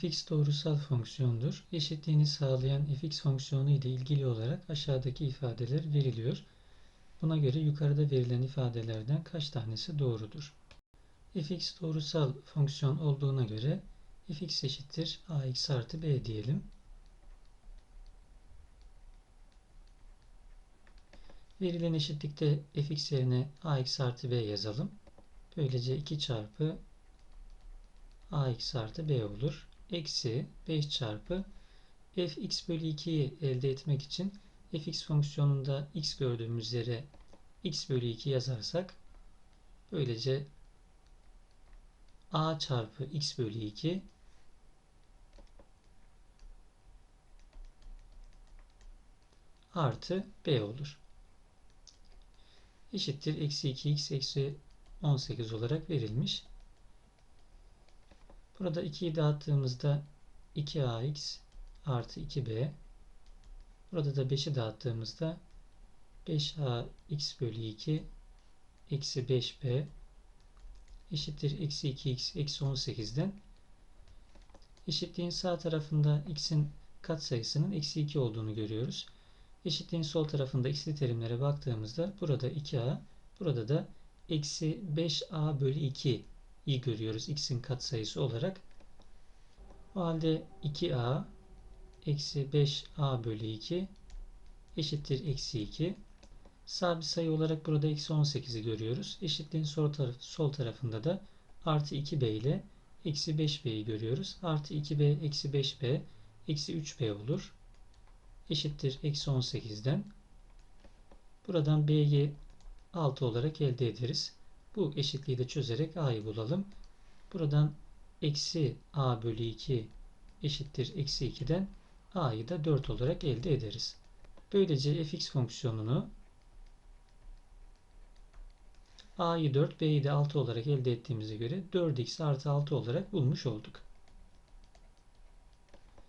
fx doğrusal fonksiyondur. Eşitliğini sağlayan fx fonksiyonu ile ilgili olarak aşağıdaki ifadeler veriliyor. Buna göre yukarıda verilen ifadelerden kaç tanesi doğrudur? fx doğrusal fonksiyon olduğuna göre fx eşittir ax artı b diyelim. Verilen eşitlikte fx yerine ax artı b yazalım. Böylece 2 çarpı ax artı b olur. Eksi 5 çarpı fx bölü 2'yi elde etmek için fx fonksiyonunda x gördüğümüz yere x bölü 2 yazarsak böylece a çarpı x bölü 2 artı b olur. Eşittir eksi 2x eksi 18 olarak verilmiş. Burada 2'yi dağıttığımızda 2ax artı 2b. Burada da 5'i dağıttığımızda 5ax bölü 2 eksi 5b eşittir eksi 2x eksi 18'den eşitliğin sağ tarafında x'in katsayısının eksi 2 olduğunu görüyoruz. Eşitliğin sol tarafında x'li terimlere baktığımızda burada 2a burada da eksi 5a bölü 2 i görüyoruz x'in katsayısı olarak. O halde 2a eksi 5a bölü 2 eşittir eksi 2. Sabit sayı olarak burada eksi 18'i görüyoruz. Eşitliğin sol, taraf, sol tarafında da artı 2b ile eksi 5b'yi görüyoruz. Artı 2b eksi 5b eksi 3b olur. Eşittir eksi 18'den. Buradan b'yi 6 olarak elde ederiz. Bu eşitliği de çözerek a'yı bulalım. Buradan eksi a bölü 2 eşittir eksi 2'den a'yı da 4 olarak elde ederiz. Böylece fx fonksiyonunu a'yı 4, b'yi de 6 olarak elde ettiğimize göre 4x artı 6 olarak bulmuş olduk.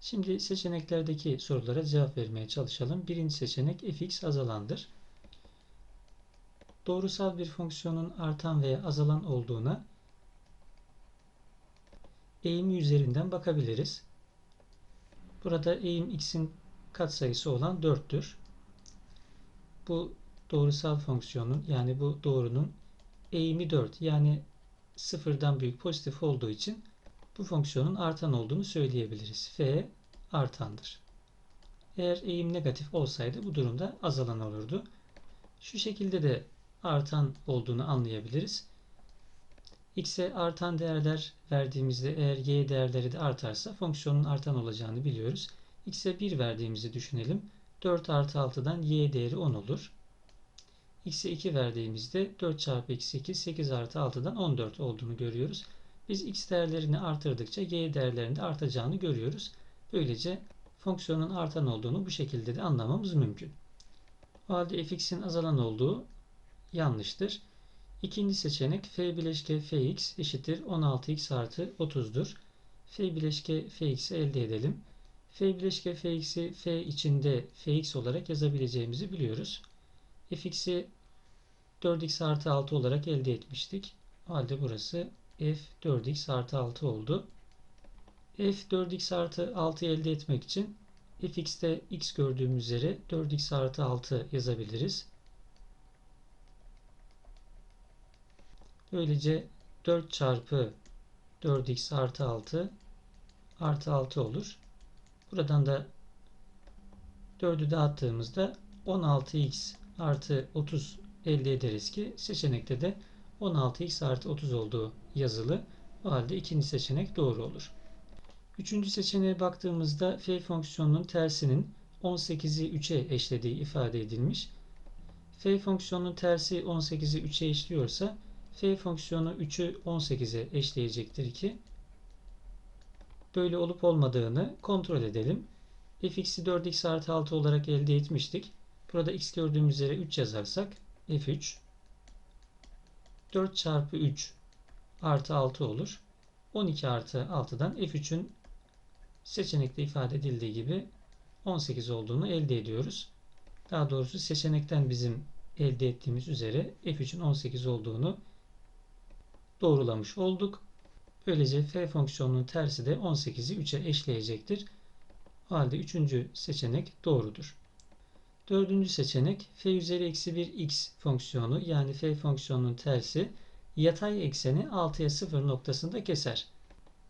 Şimdi seçeneklerdeki sorulara cevap vermeye çalışalım. Birinci seçenek fx azalandır doğrusal bir fonksiyonun artan veya azalan olduğuna eğimi üzerinden bakabiliriz. Burada eğim x'in katsayısı olan 4'tür. Bu doğrusal fonksiyonun yani bu doğrunun eğimi 4 yani sıfırdan büyük pozitif olduğu için bu fonksiyonun artan olduğunu söyleyebiliriz. F artandır. Eğer eğim negatif olsaydı bu durumda azalan olurdu. Şu şekilde de artan olduğunu anlayabiliriz. X'e artan değerler verdiğimizde eğer Y değerleri de artarsa fonksiyonun artan olacağını biliyoruz. X'e 1 verdiğimizi düşünelim. 4 artı 6'dan Y değeri 10 olur. X'e 2 verdiğimizde 4 çarpı x 8, 8 artı 6'dan 14 olduğunu görüyoruz. Biz x değerlerini artırdıkça y değerlerinde artacağını görüyoruz. Böylece fonksiyonun artan olduğunu bu şekilde de anlamamız mümkün. O halde fx'in azalan olduğu yanlıştır. İkinci seçenek f bileşke fx eşittir 16x artı 30'dur. f bileşke fx'i elde edelim. f bileşke fx'i f içinde fx olarak yazabileceğimizi biliyoruz. fx'i 4x artı 6 olarak elde etmiştik. O halde burası f 4x artı 6 oldu. f 4x artı 6 elde etmek için fx'te x gördüğümüz yere 4x artı 6 yazabiliriz. Böylece 4 çarpı 4x artı 6 artı 6 olur. Buradan da 4'ü dağıttığımızda 16x artı 30 elde ederiz ki seçenekte de 16x artı 30 olduğu yazılı. O halde ikinci seçenek doğru olur. Üçüncü seçeneğe baktığımızda f fonksiyonunun tersinin 18'i 3'e eşlediği ifade edilmiş. f fonksiyonunun tersi 18'i 3'e eşliyorsa f fonksiyonu 3'ü 18'e eşleyecektir ki böyle olup olmadığını kontrol edelim. fx'i 4x artı 6 olarak elde etmiştik. Burada x gördüğümüz yere 3 yazarsak f3 4 çarpı 3 artı 6 olur. 12 artı 6'dan f3'ün seçenekte ifade edildiği gibi 18 olduğunu elde ediyoruz. Daha doğrusu seçenekten bizim elde ettiğimiz üzere f3'ün 18 olduğunu doğrulamış olduk. Böylece f fonksiyonunun tersi de 18'i 3'e eşleyecektir. O halde üçüncü seçenek doğrudur. Dördüncü seçenek f üzeri eksi 1 x fonksiyonu yani f fonksiyonunun tersi yatay ekseni 6'ya 0 noktasında keser.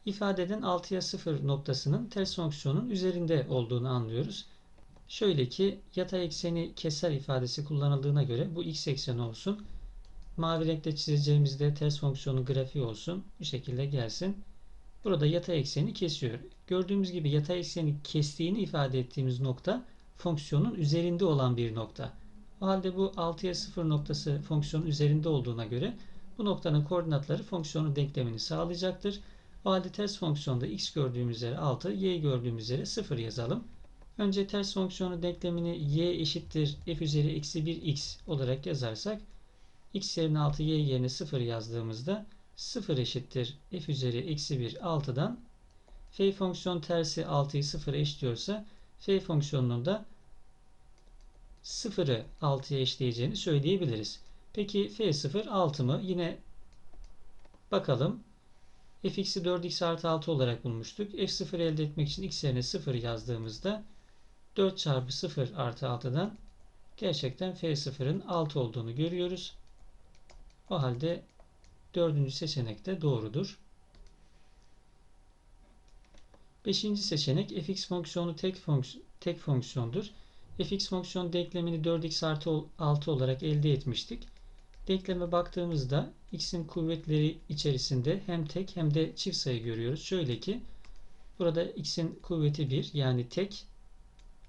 İfadeden 6'ya 0 noktasının ters fonksiyonun üzerinde olduğunu anlıyoruz. Şöyle ki yatay ekseni keser ifadesi kullanıldığına göre bu x ekseni olsun. Mavi renkte çizeceğimizde ters fonksiyonun grafiği olsun. Bu şekilde gelsin. Burada yatay ekseni kesiyor. Gördüğümüz gibi yatay ekseni kestiğini ifade ettiğimiz nokta fonksiyonun üzerinde olan bir nokta. O halde bu 6'ya 0 noktası fonksiyonun üzerinde olduğuna göre bu noktanın koordinatları fonksiyonun denklemini sağlayacaktır. O halde ters fonksiyonda x gördüğümüz yere 6, y gördüğümüz yere 0 yazalım. Önce ters fonksiyonun denklemini y eşittir f üzeri eksi 1x olarak yazarsak x yerine 6, y yerine 0 yazdığımızda 0 eşittir f üzeri eksi 1 6'dan f fonksiyon tersi 6'yı 0'a eşliyorsa f fonksiyonunun da 0'ı 6'ya eşleyeceğini söyleyebiliriz. Peki f0 6 mı? Yine bakalım. fx'i 4x artı 6 olarak bulmuştuk. f0 elde etmek için x yerine 0 yazdığımızda 4 çarpı 0 artı 6'dan gerçekten f0'ın 6 olduğunu görüyoruz. O halde dördüncü seçenek de doğrudur. Beşinci seçenek fx fonksiyonu tek, fonks tek fonksiyondur. fx fonksiyon denklemini 4x artı 6 olarak elde etmiştik. Denkleme baktığımızda x'in kuvvetleri içerisinde hem tek hem de çift sayı görüyoruz. Şöyle ki burada x'in kuvveti 1 yani tek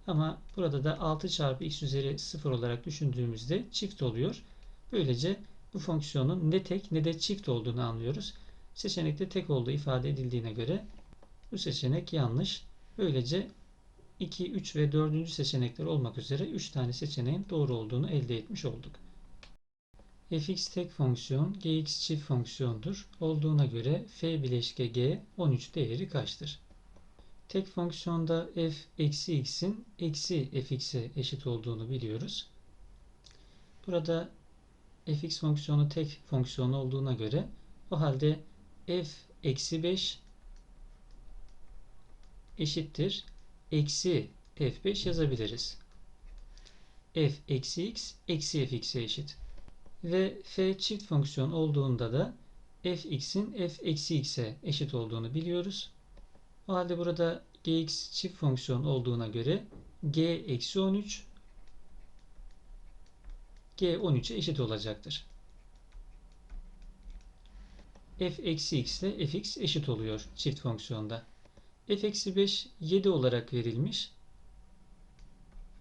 ama burada da 6 çarpı x üzeri 0 olarak düşündüğümüzde çift oluyor. Böylece bu fonksiyonun ne tek ne de çift olduğunu anlıyoruz. Seçenekte tek olduğu ifade edildiğine göre bu seçenek yanlış. Böylece 2, 3 ve 4. seçenekler olmak üzere 3 tane seçeneğin doğru olduğunu elde etmiş olduk. fx tek fonksiyon, gx çift fonksiyondur. Olduğuna göre f bileşke g 13 değeri kaçtır? Tek fonksiyonda f eksi x'in eksi fx'e eşit olduğunu biliyoruz. Burada fx fonksiyonu tek fonksiyon olduğuna göre o halde f eksi 5 eşittir eksi f5 yazabiliriz. f eksi x eksi fx'e eşit. Ve f çift fonksiyon olduğunda da fx'in f eksi x'e eşit olduğunu biliyoruz. O halde burada gx çift fonksiyon olduğuna göre g eksi 13 g 13'e eşit olacaktır. f eksi x ile fx eşit oluyor çift fonksiyonda f eksi 5 7 olarak verilmiş.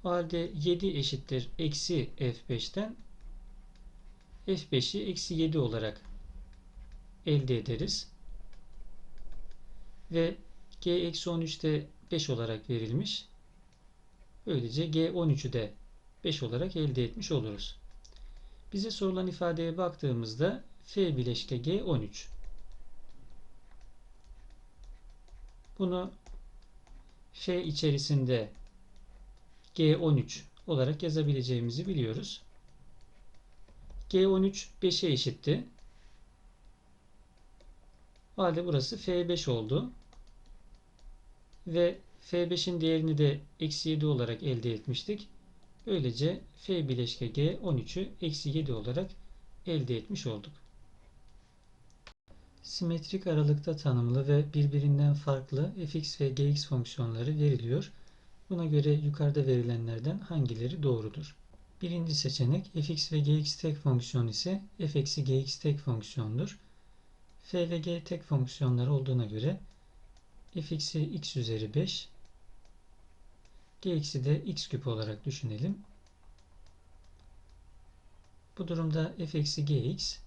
O halde 7 eşittir eksi f5'ten f5'i eksi 7 olarak elde ederiz. Ve g eksi 13 de 5 olarak verilmiş. Böylece g 13'ü de 5 olarak elde etmiş oluruz. Bize sorulan ifadeye baktığımızda f bileşke g 13. Bunu f içerisinde g13 olarak yazabileceğimizi biliyoruz. g13 5'e eşitti. O halde burası f5 oldu. Ve f5'in değerini de eksi 7 olarak elde etmiştik. Böylece f bileşke g 13'ü eksi 7 olarak elde etmiş olduk. Simetrik aralıkta tanımlı ve birbirinden farklı fx ve gx fonksiyonları veriliyor. Buna göre yukarıda verilenlerden hangileri doğrudur? Birinci seçenek fx ve gx tek fonksiyon ise f eksi gx tek fonksiyondur. f ve g tek fonksiyonlar olduğuna göre fx'i x üzeri 5 gx'i de x küp olarak düşünelim. Bu durumda f eksi gx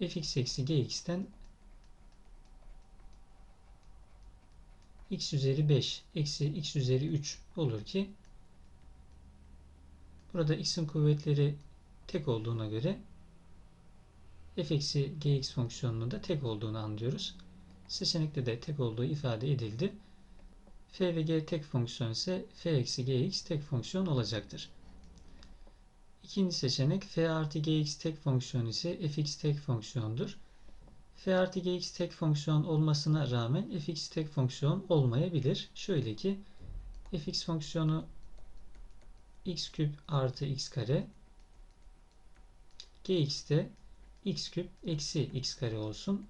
fx eksi gx'ten x üzeri 5 eksi x üzeri 3 olur ki burada x'in kuvvetleri tek olduğuna göre f eksi gx fonksiyonunun da tek olduğunu anlıyoruz. Seçenekte de tek olduğu ifade edildi. f ve g tek fonksiyon ise f eksi gx tek fonksiyon olacaktır. İkinci seçenek f artı gx tek fonksiyon ise fx tek fonksiyondur. f artı gx tek fonksiyon olmasına rağmen fx tek fonksiyon olmayabilir. Şöyle ki fx fonksiyonu x küp artı x kare gx de x küp eksi x kare olsun.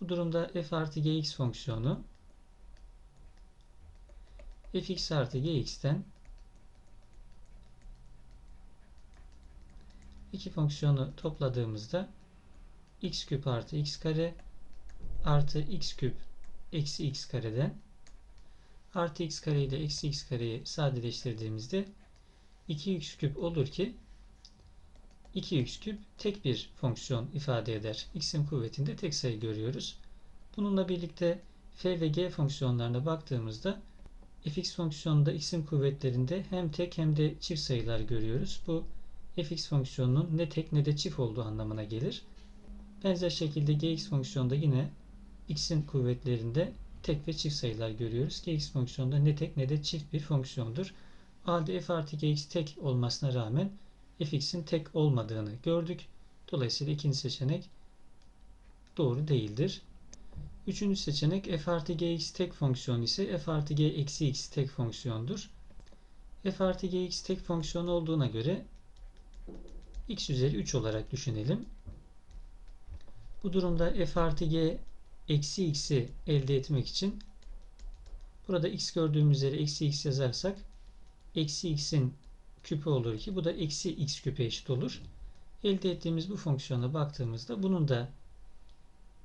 Bu durumda f artı gx fonksiyonu fx artı gx'ten iki fonksiyonu topladığımızda x küp artı x kare artı x küp eksi x kareden artı x kare ile eksi x kareyi sadeleştirdiğimizde 2x küp olur ki 2x küp tek bir fonksiyon ifade eder. x'in kuvvetinde tek sayı görüyoruz. Bununla birlikte f ve g fonksiyonlarına baktığımızda fx fonksiyonunda x'in kuvvetlerinde hem tek hem de çift sayılar görüyoruz. Bu fx fonksiyonunun ne tek ne de çift olduğu anlamına gelir. Benzer şekilde gx fonksiyonunda yine x'in kuvvetlerinde tek ve çift sayılar görüyoruz. gx fonksiyonunda ne tek ne de çift bir fonksiyondur. O halde f artı gx tek olmasına rağmen fx'in tek olmadığını gördük. Dolayısıyla ikinci seçenek doğru değildir. Üçüncü seçenek f artı gx tek fonksiyon ise f artı g eksi x tek fonksiyondur. f artı gx tek fonksiyon olduğuna göre x üzeri 3 olarak düşünelim. Bu durumda f artı g eksi x'i elde etmek için burada x gördüğümüz üzere eksi x yazarsak eksi x'in küpü olur ki bu da eksi x küpe eşit olur. Elde ettiğimiz bu fonksiyona baktığımızda bunun da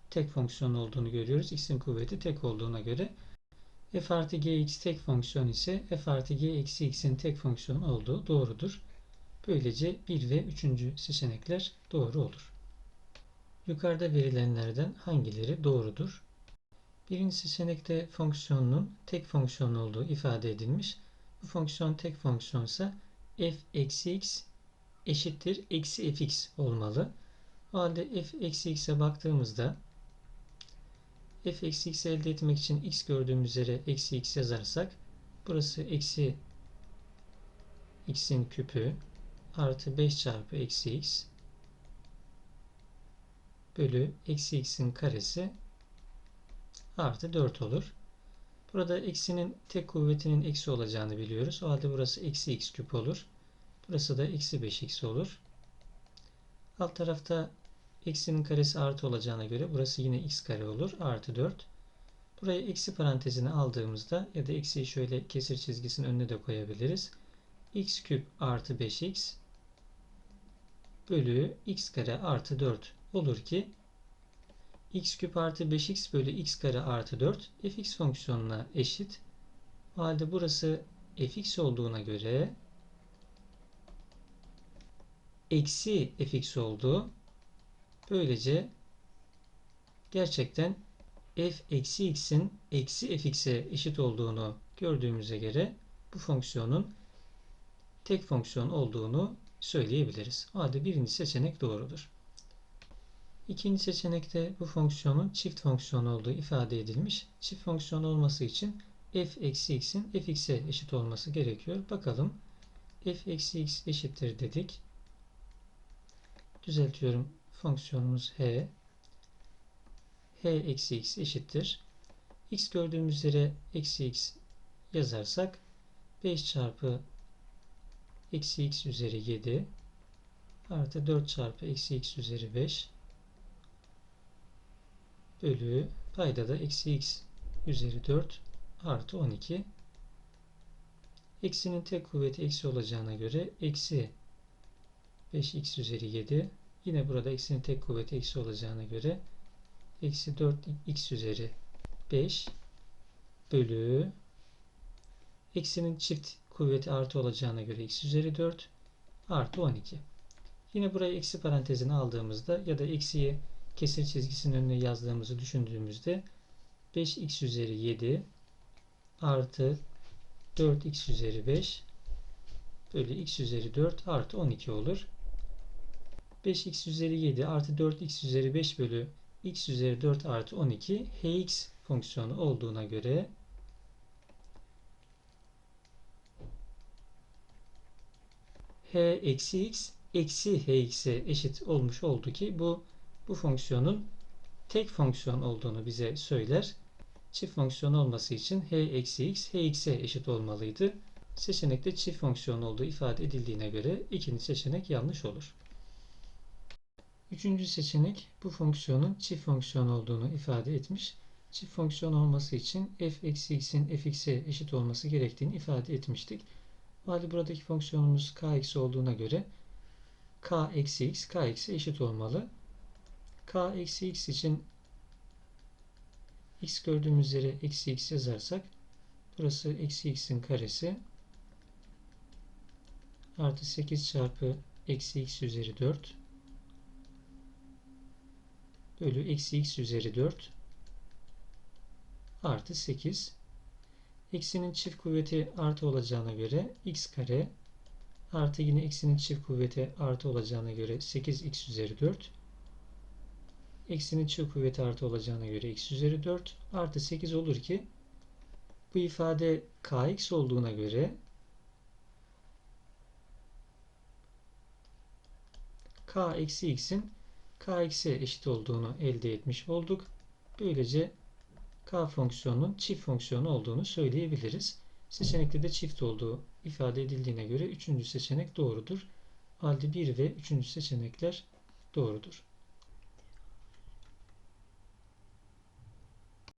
tek fonksiyon olduğunu görüyoruz. x'in kuvveti tek olduğuna göre f artı gx tek fonksiyon ise f artı g eksi x'in tek fonksiyon olduğu doğrudur. Böylece 1 ve 3. seçenekler doğru olur. Yukarıda verilenlerden hangileri doğrudur? Birinci seçenekte fonksiyonun tek fonksiyon olduğu ifade edilmiş. Bu fonksiyon tek fonksiyonsa f eksi x eşittir eksi fx olmalı. O halde f eksi x'e baktığımızda f eksi x elde etmek için x gördüğümüz üzere eksi x yazarsak burası eksi x'in küpü artı 5 çarpı eksi x bölü eksi x'in karesi artı 4 olur. Burada eksinin tek kuvvetinin eksi olacağını biliyoruz. O halde burası eksi x küp olur. Burası da eksi 5x olur. Alt tarafta eksinin karesi artı olacağına göre burası yine x kare olur. Artı 4. Buraya eksi parantezini aldığımızda ya da eksiyi şöyle kesir çizgisinin önüne de koyabiliriz. x küp artı 5x bölü x kare artı 4 olur ki x küp artı 5x bölü x kare artı 4 fx fonksiyonuna eşit. O halde burası fx olduğuna göre eksi fx oldu. Böylece gerçekten f eksi x'in eksi fx'e eşit olduğunu gördüğümüze göre bu fonksiyonun tek fonksiyon olduğunu söyleyebiliriz. O halde birinci seçenek doğrudur. İkinci seçenekte bu fonksiyonun çift fonksiyon olduğu ifade edilmiş. Çift fonksiyon olması için f eksi x'in fx'e eşit olması gerekiyor. Bakalım f eksi x eşittir dedik. Düzeltiyorum. Fonksiyonumuz h. h eksi x eşittir. x gördüğümüz üzere eksi x yazarsak 5 çarpı eksi x üzeri 7 artı 4 çarpı eksi x üzeri 5 bölü payda da eksi x üzeri 4 artı 12 eksinin tek kuvveti eksi olacağına göre eksi 5x üzeri 7 yine burada eksinin tek kuvveti eksi olacağına göre eksi 4x üzeri 5 bölü eksinin çift kuvveti artı olacağına göre x üzeri 4 artı 12. Yine buraya eksi parantezini aldığımızda ya da eksiyi kesir çizgisinin önüne yazdığımızı düşündüğümüzde 5x üzeri 7 artı 4x üzeri 5 bölü x üzeri 4 artı 12 olur. 5x üzeri 7 artı 4x üzeri 5 bölü x üzeri 4 artı 12 hx fonksiyonu olduğuna göre h eksi x eksi hx'e eşit olmuş oldu ki bu bu fonksiyonun tek fonksiyon olduğunu bize söyler. Çift fonksiyon olması için h eksi x hx'e eşit olmalıydı. Seçenekte çift fonksiyon olduğu ifade edildiğine göre ikinci seçenek yanlış olur. Üçüncü seçenek bu fonksiyonun çift fonksiyon olduğunu ifade etmiş. Çift fonksiyon olması için f eksi x'in fx'e eşit olması gerektiğini ifade etmiştik. O halde buradaki fonksiyonumuz kx olduğuna göre k eksi x kx'e eşit olmalı. K eksi x için x gördüğümüz yere eksi x yazarsak burası eksi x'in karesi artı 8 çarpı eksi x üzeri 4 bölü eksi x üzeri 4 artı 8 eksinin çift kuvveti artı olacağına göre x kare artı yine eksinin çift kuvveti artı olacağına göre 8x üzeri 4 eksinin çift kuvveti artı olacağına göre x üzeri 4 artı 8 olur ki bu ifade kx olduğuna göre k eksi x'in kx'e eşit olduğunu elde etmiş olduk. Böylece k fonksiyonunun çift fonksiyonu olduğunu söyleyebiliriz. Seçenekte de çift olduğu ifade edildiğine göre üçüncü seçenek doğrudur. Halde 1 ve üçüncü seçenekler doğrudur.